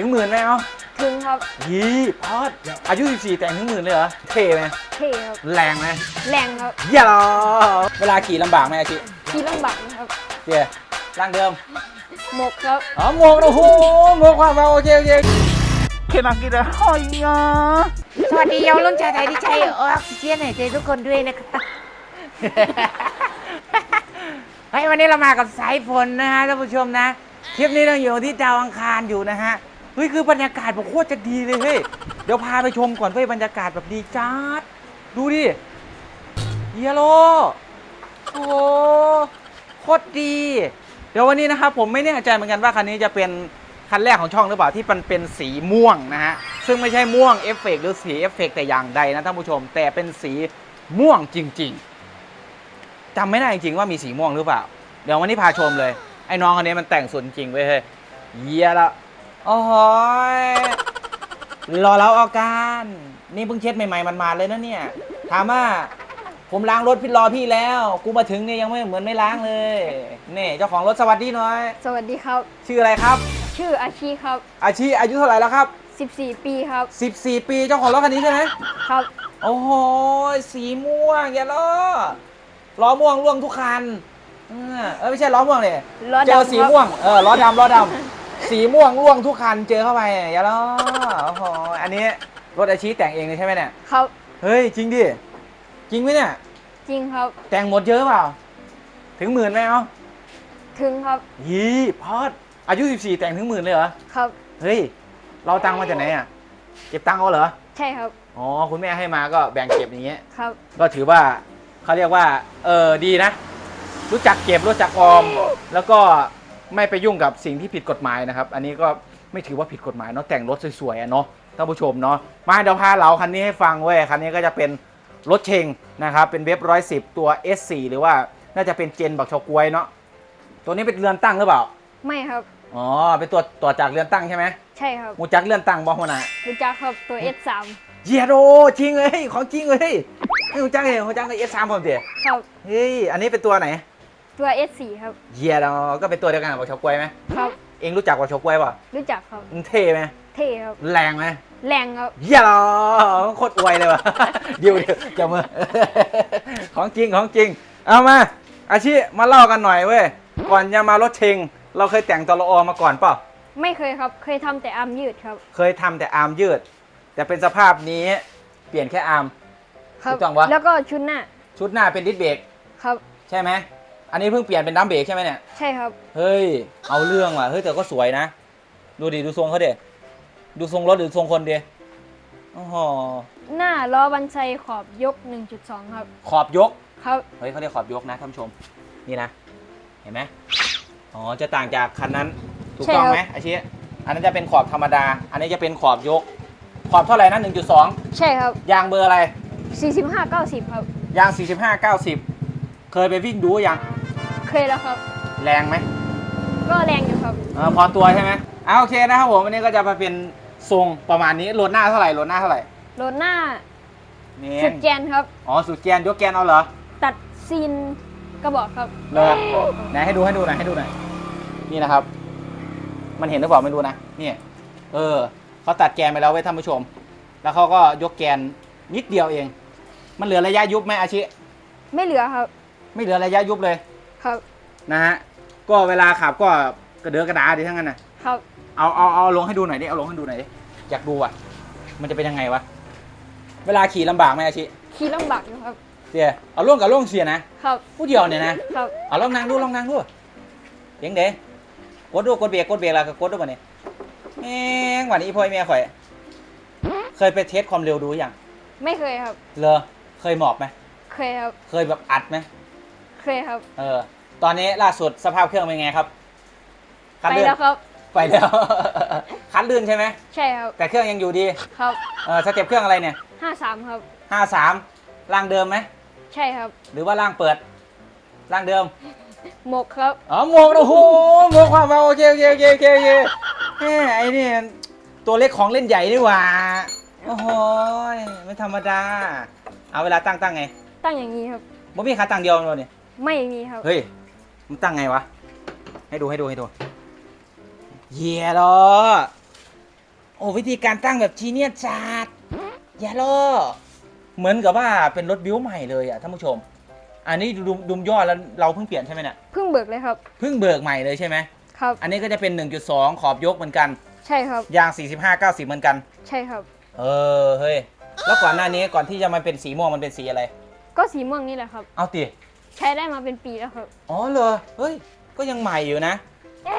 ถึงหมื่นไหมเอ้าถึงครับยี่พอดอายุ 14 แต่งถึงหมื่นเลยเหรอ เท่ไหมเท่ครับ แรงไหมแรงครับอย่าเวลาขี่ลำบากไหมอาชิขี่ลำบากนะครับเจ๊ร่างเดิม หมกครับ อ๋อหมวกโอ้โหหมวกความเบาโอเคโอเคเคนักกีฬาหอยอะสวัสดีเยาวรุ่นชาวไทยที่ใช้ออกซิเจนหายใจทุกคนด้วยนะคะเฮ้ยวันนี้เรามากับสายฝนนะฮะท่านผู้ชมนะ คลิปนี้เราอยู่ที่ดาวอังคารอยู่นะฮะเฮ้ยคือบรรยากาศแบบโคตรจะดีเลยเฮ้ยเดี๋ยวพาไปชมก่อนเว้ยบรรยากาศแบบดีจัดดูดิเยโลโอ้โคตรดี เดี๋ยววันนี้นะครับผมไม่แน่ใจเหมือนกันว่าคันนี้จะเป็นคันแรกของช่องหรือเปล่าที่มันเป็นสีม่วงนะฮะซึ่งไม่ใช่ม่วงเอฟเฟกต์หรือสีเอฟเฟกต์แต่อย่างใดนะท่านผู้ชม แต่เป็นสีม่วงจริง ๆจำไม่ได้จริงๆว่ามีสีม่วงหรือเปล่า เดี๋ยววันนี้พาชมเลยไอ้น้องคนนี้มันแต่งสุดจริงเว้ยเฮ้ยเยี่ยละ โอ้โหยรอเราเอาการ นี่เพิ่งเช็ดใหม่ๆมันมาเลยนะเนี่ย ถามว่า ผมล้างรถพี่รอพี่แล้ว กูมาถึงเนี่ยยังไม่เหมือนไม่ล้างเลยนี่เจ้าของรถสวัสดีหน่อย สวัสดีครับ ชื่ออะไรครับ ชื่ออาชีครับอาชีอายุเท่าไหร่แล้วครับ 14 ปีครับ 14 ปีเจ้าของรถคันนี้ใช่ไหมครับ โอ้โหสีม่วงอย่าล้อล้อม่วงร่วงทุกคันเออเออไม่ใช่ล้อม่วงเลยล้อเจอดำสีครับ ม่วงเออล้อดำล้อดำ สีม่วงร่วงทุกคันเจอเข้าไปอย่าล้อโอ้โหอันนี้รถอาชีแต่งเองเลยใช่ไหมเนี่ยครับ เฮ้ยจริงดิจริงไหมเนี่ย จริงครับ แต่งหมดเยอะเปล่า ถึงหมื่นไหมเอ้าถึงครับ ยี่พอดอายุ 14 แต่งถึงหมื่นเลยเหรอ ครับ เฮ้ย เราตังค์มาจากไหนอะ เก็บตังค์เอาเหรอ ใช่ครับ อ๋อ คุณแม่ให้มาก็แบ่งเก็บอย่างเงี้ย ครับ ก็ถือว่าเขาเรียกว่า เออดีนะ รู้จักเก็บรู้จักออม แล้วก็ ไม่ไปยุ่งกับสิ่งที่ผิดกฎหมายนะครับ อันนี้ก็ไม่ถือว่าผิดกฎหมายเนาะแต่งรถสวยๆอะเนาะท่านผู้ชมเนาะมาเดี๋ยวพาเราคันนี้ให้ฟังเว้ยคันนี้ก็จะเป็นรถเชงนะครับเป็นเว็บร้อยสิบตัว S4 หรือว่าน่าจะเป็นเจนบักชอกวยเนาะตัวนี้เป็นเรือนตั้งหรือเปล่าไม่ครับ อ๋อเป็นตัวต่อจากเรือนตั้งใช่ไหมใช่ครับมูจักเรือนตั้งบอหัวหน้ารู้จักครับตัว S3 เยียโดจริงเลยของจริงเลยไม่มูจักเลยมูจักเลยเอสามผมเดียครับเฮ้ยอันนี้เป็นตัวไหน ตัว S4 ครับ เยียโดก็เป็นตัวเดียวกันกับบอกชาวกล้วยไหมครับ เองรู้จักบอกชาวกล้วยป่ะรู้จักครับมันเท่ไหมเท่ครับ แรงไหมแรงครับ เยียโดโคตรอวยเลยว่ะ เดี๋ยวเดี๋ยวจะมือ ของจริงของจริง เอามา อาชีมาเล่ากันหน่อยเว้ย ก่อนจะมารถเชงเราเคยแต่งตลอมาก่อนเปล่าไม่เคยครับ เคยทำแต่อาร์มยืดครับ เคยทำแต่อาร์มยืด แต่เป็นสภาพนี้เปลี่ยนแค่อาร์ม ครับถูกต้องวะ แล้วก็ชุดหน้า ชุดหน้าเป็นดิสเบรกครับ ใช่ไหม อันนี้เพิ่งเปลี่ยนเป็นดัมเบรกใช่ไหมเนี่ย ใช่ครับ เฮ้ย เอาเรื่องว่ะ เฮ้ยแต่ก็สวยนะ ดูดิ ดูทรงเขาเด็ดูทรงรถหรือทรงคนเดียโอ้โหหน้าล้อบันไซขอบยก 1.2 ครับ ขอบยก ครับ เฮ้ยเขาเรียกขอบยกนะท่านผู้ชม นี่นะ เห็นไหมอ๋อ จะต่างจากคันนั้น ถูกต้องไหมอาชีอันนั้นจะเป็นขอบธรรมดา อันนี้จะเป็นขอบยก ขอบเท่าไหร่นะ1.2 ใช่ครับ ยางเบอร์อะไร 45 90 ครับ ยาง 45 90 เคยไปวิ่งดูยัง เคยแล้วครับ แรงไหมก็แรงอยู่ครับ เออพอตัวใช่ไหมอ่าโอเคนะครับผมวันนี้ก็จะมาเป็นทรงประมาณนี้โหลดหน้าเท่าไหร่โหลดหน้าเท่าไหร่รถหน้านี่สุดแกนครับ อ๋อสุดแกนยกแกนเอาเหรอตัดซีนกระบอกครับเลยไหนให้ดูให้ดูหน่อยให้ดูหน่อยนี่นะครับ มันเห็นหรือเปล่าไม่รู้นะนี่เออเขาตัดแกนไปแล้วไว้ยท่านผู้ชม แล้วเขาก็ยกแกนนิดเดียวเอง มันเหลือระยะยุบไหมอาชิ ไม่เหลือครับ ไม่เหลือระยะยุบเลย ครับ นะฮะก็เวลาขับก็กระเดือกกระดาดีทั้งนั้นนะครับ เอาเอาเอาลงให้ดูหน่อยดิเอาลงให้ดูหน่อยดิอยากดูอะ มันจะเป็นยังไงวะเวลาขี่ลำบากไหมอาชิขี่ลำบากอยู่ครับ เสียเอาล่วงกับล่วงเสียนะครับ ผู้เดียวเนี่ยนะครับ เอาลองนั่งดูลองนั่งดูเยังเด้กดดูกดเบรกกดเบรกแล้วก็กดดูมาเนี่ยแม่งวันนี้อีพ่อยแม่ข่อย เคยไปเทสความเร็วดูยังไม่เคยครับ เลอเคยหมอบไหมเคยครับ เคยแบบอัดไหม เคยครับ เออ ตอนนี้ล่าสุดสภาพเครื่องเป็นไงครับคันไปลื่นแล้วครับ ไปแล้ว คันลื่นใช่ไหม ใช่ครับ แต่เครื่องยังอยู่ดี ครับเออสเต็ปเครื่องอะไรเนี่ย53ครับ ห้าสามร่างเดิมไหม ใช่ครับ หรือว่าร่างเปิด ร่างเดิม หมกครับ อ๋อหมวกโอ้โหหมวกความเบาโอเคโอเคโอเคโอเคโอเคแหมไอ้นี่ตัวเล็กของเล่นใหญ่นี่หว่าโอ้โหไม่ธรรมดา เอาเวลาตั้งตั้งไงตั้งอย่างนี้ครับ บ่มีขาตั้งเดียวเลยเนี่ย ไม่มีครับ เฮ้ยมันตั้งไงวะ ให้ดูให้ดูให้ดู เยี่ยดอโอ้วิธีการตั้งแบบจีเนียสจัดอย่าล้อเหมือนกับว่าเป็นรถบิ้วใหม่เลยอะท่านผู้ชม อันนี้ดุมดุมยอดแล้วเราเพิ่งเปลี่ยนใช่ไหมเนี่ยเพิ่งเบิกเลยครับ เพิ่งเบิกใหม่เลยใช่ไหมครับ อันนี้ก็จะเป็น 1.2 ขอบยกเหมือนกันใช่ครับ ยาง 45 90 เหมือนกัน ใช่ครับ เออเฮ้ยแล้วก่อนหน้านี้ก่อนที่จะมาเป็นสีม่วงมันเป็นสีอะไร ก็สีม่วงนี่แหละครับ เอาติ ใช้ได้มาเป็นปีแล้วครับ อ๋อเหรอ เฮ้ย ก็ยังใหม่อยู่นะ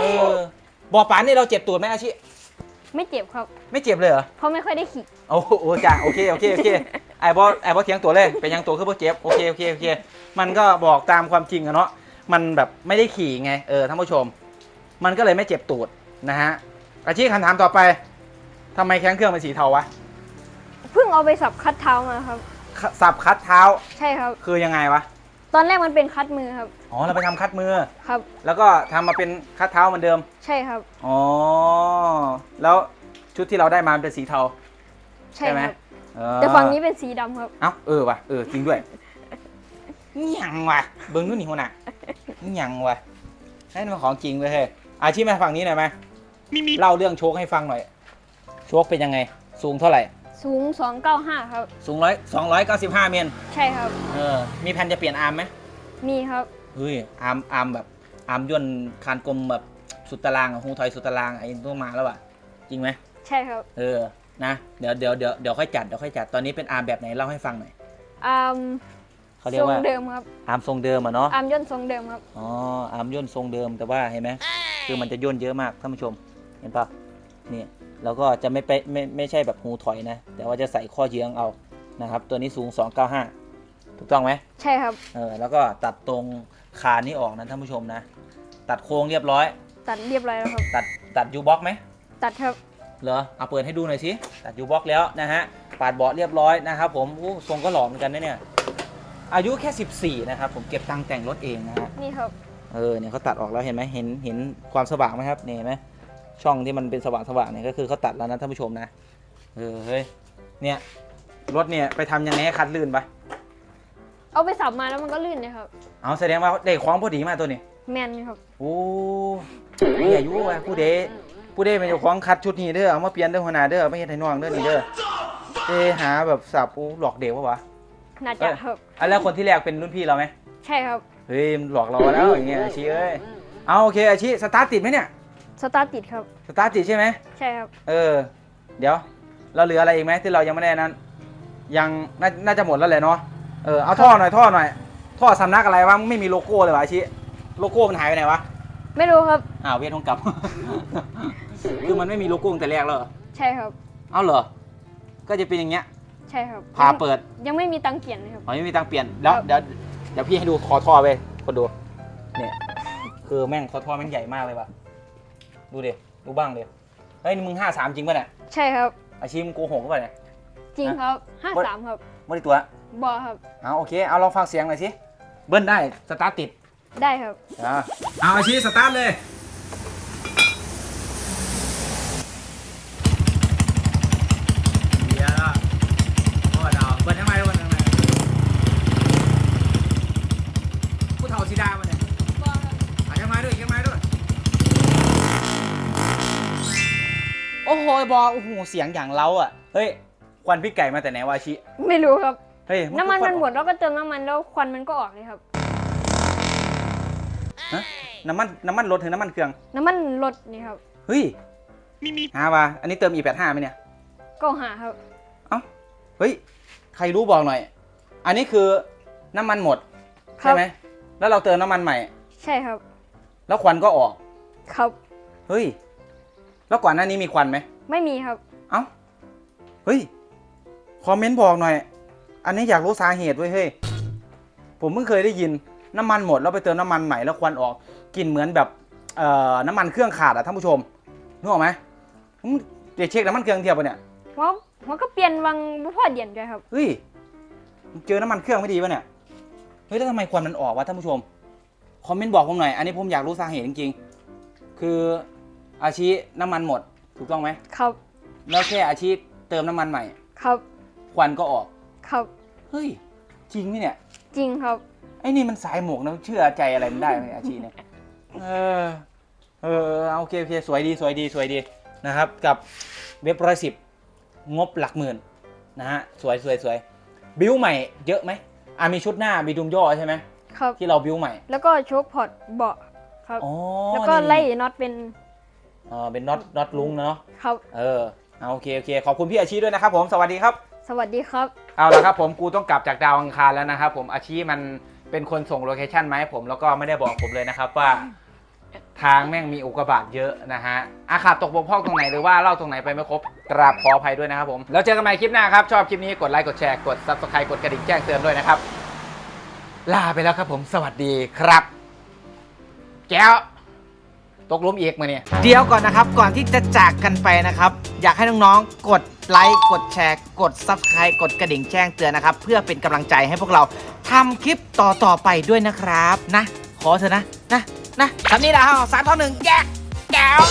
เออบอกป่านนี่เราเจ็บตูดไหมอาชิ ไม่เจ็บครับ ไม่เจ็บเลยเหรอ เพราะไม่ค่อยได้ขี่โอ้โหโอ้จ้าโอเค โอเค โอเค ไอ้บอไอ้บอเถียงตัวเลย เป็นยังตัวคือบ่เจ็บ โอเค โอเค โอเค มันก็บอกตามความจริงอะเนาะ มันแบบไม่ได้ขี่ไง เออ ท่านผู้ชม มันก็เลยไม่เจ็บตูดนะฮะ อาชีพคำถามต่อไปทำไมแข้งเครื่องเป็นสีเทาวะ เพิ่งเอาไปสับคัดเท้ามาครับขสับคัดเท้า ใช่ครับ คือยังไงวะ ตอนแรกมันเป็นคัดมือครับ อ๋อเราไปทำคัดมือ ครับ แล้วก็ทำมาเป็นคัดเท้าเหมือนเดิม ใช่ครับ อ๋อ แล้วชุดที่เราได้มามันเป็นสีเทาใช่ใช่ไหมครับ เออแต่ฝั่งนี้เป็นสีดำครับ เอ้าเออว่ะเออจริงด้วยนี่ยังวะเบิ้งนู่นนี่หัวหน้านี่ยังวะให้มันของจริงเลยเฮ้ยอาชีพมาฝั่งนี้หน่อยไหมเล่าเรื่องโชคให้ฟังหน่อย โชคเป็นยังไง สูงเท่าไหร่ สูง 295 ครับ สูงร้อยสองร้อยเก้าสิบห้าเมตรใช่ครับ เออ มีแผนจะเปลี่ยนอาร์มไหมมีครับ เฮ้ย อาร์มอาร์มแบบ อาร์มย่นคานกลมแบบสุดตารางอะหูถอยสุดตารางไอ้ตัวมาแล้วอะจริงไหม ใช่ครับเออ นะ เดี๋ยวเดี๋ยวเดี๋ยวเดี๋ยวค่อยจัด เดี๋ยวค่อยจัด ตอนนี้เป็นอาร์มแบบไหนเล่าให้ฟังหน่อย อาร์มเขาเรียทกรงว่า เดิมครับ อาร์มทรงเดิมอะเนาะ อาร์มย่นทรงเดิมครับ อ๋อ อาร์มย่นทรงเดิมแต่ว่าเห็นไหม คือมันจะย่นเยอะมากท่านผู้ชม เห็นปะนี่ แล้วก็จะไม่ไปไม่ไม่ใช่แบบหูถอยนะ แต่ว่าจะใส่ข้อเยื้องเอานะครับ ตัวนี้สูง 295 ถูกต้องไหมใช่ครับ เออแล้วก็ตัดตรงคานนี้ออกนะท่านผู้ชมนะ ตัดโค้งเรียบร้อย ตัดเรียบร้อยแล้วครับ ตัดตัดยูบ็อกไหมตัดครับเหรอเอาเปิดให้ดูหน่อยสิตัดยูบ็อกแล้วนะฮะปาดเบาะเรียบร้อยนะครับผมอู้ทรงก็หล่อเหมือนกันนะเนี่ยอายุแค่ 14 นะครับ ผมเก็บตังค์แต่งรถเองนะฮะนี่ครับ เออเนี่ยเขาตัดออกแล้วเห็นไหมเห็นเห็นความสว่างไหมครับเนี่ยเห็นไหม ช่องที่มันเป็นสว่างสว่างๆเนี่ยก็คือเขาตัดแล้วนะท่านผู้ชมนะเออเฮ้ยเนี่ยรถเนี่ยไปทำยังไงให้คัดลื่นปะเอาไปสับมาแล้วมันก็ลื่นเลยครับ เอาแสดงว่าได้คล้องพอดีมากตัวนี้แมนครับโอ้ยอายุว่ะผู้เดผู้เดเป็นเจ้าของคัดชุดนี้เด้อเอามาเปลี่ยนเด้อหัวหน้าเด้อไม่ใช่ไทยน้องเด้อนี่เด้อเดหาแบบสับอู้หลอกเด็กปะวะน่าจะครับอันแล้วคนที่แรกเป็นรุ่นพี่เราไหมใช่ครับเฮ้ยมันหลอกเราแล้วอย่างเงี้ยอาชีเอ้ยเอาโอเคอาชีสตาร์ทติดไหมเนี่ย สตาร์ทติดครับ สตาร์ทติดใช่ไหม ใช่ครับ เออ เดี๋ยว เราเหลืออะไรอีกไหมที่เรายังไม่ได้นั้น ยังน่าน่าจะหมดแล้วแหละเนาะ เออ เอาท่อหน่อยท่อหน่อย ท่อสำนักอะไรวะไม่มีโลโก้เลยวะอาชิ โลโก้มันหายไปไหนวะ ไม่รู้ครับ อ้าวเวททงกลับ คือมันไม่มีโลโก้ตั้งแต่แรกแล้วเหรอใช่ครับ เอาเหรอ ก็จะเป็นอย่างเงี้ยใช่ครับพาเปิดยังไม่มีตังค์เปลี่ยนเลยครับ อ๋อไม่มีตังค์เปลี่ยนแล้วเดี๋ยวเดี๋ยวพี่ให้ดูคอท่อไปคนดู เนี่ย คือแม่งคอท่อแม่งใหญ่มากเลยวะ ดูดิดูบ้างดิเฮ้ยนี่มึงห้าสามจริงป่ะเนี่ยใช่ครับ อาชีพมึงโกหกหรือเปล่าเนี่ย จริงครับห้าสามครับไม่ได้ตัวบอครับเอาโอเคเอาลองฟังเสียงหน่อยสิเบิ้ลได้สตาร์ทติดได้ครับอ่าเอาอาชีสตาร์ทเลย เดี๋ยวโอ้ดาวเบิ้ลทำไมเบิ้ลทำไมผู้เฒ่าสีดามันเนี่ย บอครับ อาจจะมาด้วยจะมาด้วย โอ้โหบอกโอ้โหเสียงอย่างเราอะเฮ้ยควันพี่ไก่มาแต่ไหนวะอาชิไม่รู้ครับ เฮ้ยน้ำมันควัมันหมดแล้วก็เติมน้ำมันแล้วควันมันก็ออกเลยครับ ฮะน้ำมันน้ำมันรถถึงน้ำมันเครื่องน้ำมันลดนี่ครับ เฮ้ยหาว่ะอันนี้เติม E85 ไหมเนี่ยก็หาครับ เอ้าเฮ้ยใครรู้บอกหน่อย อันนี้คือน้ำมันหมดครัใช่บไหมแล้วเราเติมน้ำมันใหม่ ใช่ครับ แล้วควันก็ออก ครับ เฮ้ย แล้วก่อนหน้านี้มีควันไหม ไม่มีครับ เอ้า เฮ้ย คอมเมนต์บอกหน่อย อันนี้อยากรู้สาเหตุเว้ยเฮ้ย ผมเพิ่งเคยได้ยินน้ำมันหมดแล้วไปเติมน้ำมันใหม่แล้วควันออกกลิ่นเหมือนแบบเอ่อน้ำมันเครื่องขาดอะท่านผู้ชมนึกออกไหมผมเดี๋ยวเช็คน้ำมันเครื่องเทียบปะเนี่ยเพราะมันก็เปลี่ยนวังบุพอเดียนด้วยครับ เฮ้ยเจอน้ำมันเครื่องไม่ดีปะเนี่ย เฮ้ยแล้วทำไมควันมันออกวะท่านผู้ชม คอมเมนต์บอกผมหน่อย อันนี้ผมอยากรู้สาเหตุจริงๆ คือ อาชีน้ำมันหมดถูกต้องไหม ครับ แล้วแค่อาชีเติมน้ำมันใหม่ ครับ ควันก็ออก ครับ เฮ้ย จริงไหมเนี่ย จริงครับ ไอ้นี่มันสายหมวกนะเชื่อใจอะไรมันได้ไหมอาชีเนี่ย เออ เออเอาโอเคโอเคสวยดีสวยดีสวยดีนะครับ กับเว็บร้อยสิบงบหลักหมื่นนะฮะสวยสวยสวยบิวใหม่เยอะไหมอะมีชุดหน้ามีดุมย่อใช่ไหมครับ ที่เราบิวใหม่ แล้วก็โชคพอร์ตเบาะครับ อ๋อแล้วก็นี่ไล่น็อตเป็น อ๋อเป็นน็อตน็อตลุงนะเนาะครับ เออเอาโอเคโอเคขอบคุณพี่อาชีด้วยนะครับผมสวัสดีครับ สวัสดีครับ เอาละครับผมกูต้องกลับจากดาวอังคารแล้วนะครับผมอาชีมันเป็นคนส่งโลเคชันมาให้ผมแล้วก็ไม่ได้บอกผมเลยนะครับว่า ทางแม่งมีอุกกาบาตเยอะนะฮะอาขาดตกบกพร่องตรงไหนหรือว่าเล่าตรงไหนไปไม่ครบกราบขออภัยด้วยนะครับผม แล้วเจอกันใหม่คลิปหน้าครับ ชอบคลิปนี้กดไลค์กดแชร์กด subscribe กดกระดิ่งแจ้งเตือนด้วยนะครับ ลาไปแล้วครับผมสวัสดีครับ แก้ว ตกลุมอีกมาเนี่ย เดี๋ยวก่อนนะครับ ก่อนที่จะจากกันไปนะครับ อยากให้น้องๆ กดไลค์ กดแชร์ กด Subscribe กดกระดิ่งแจ้งเตือนนะครับ เพื่อเป็นกำลังใจให้พวกเราทำคลิปต่อๆไปด้วยนะครับ นะ ขอเถอะนะ นะ นะคำนี้นะฮะสามท่อหนึ่งแยกแก้ว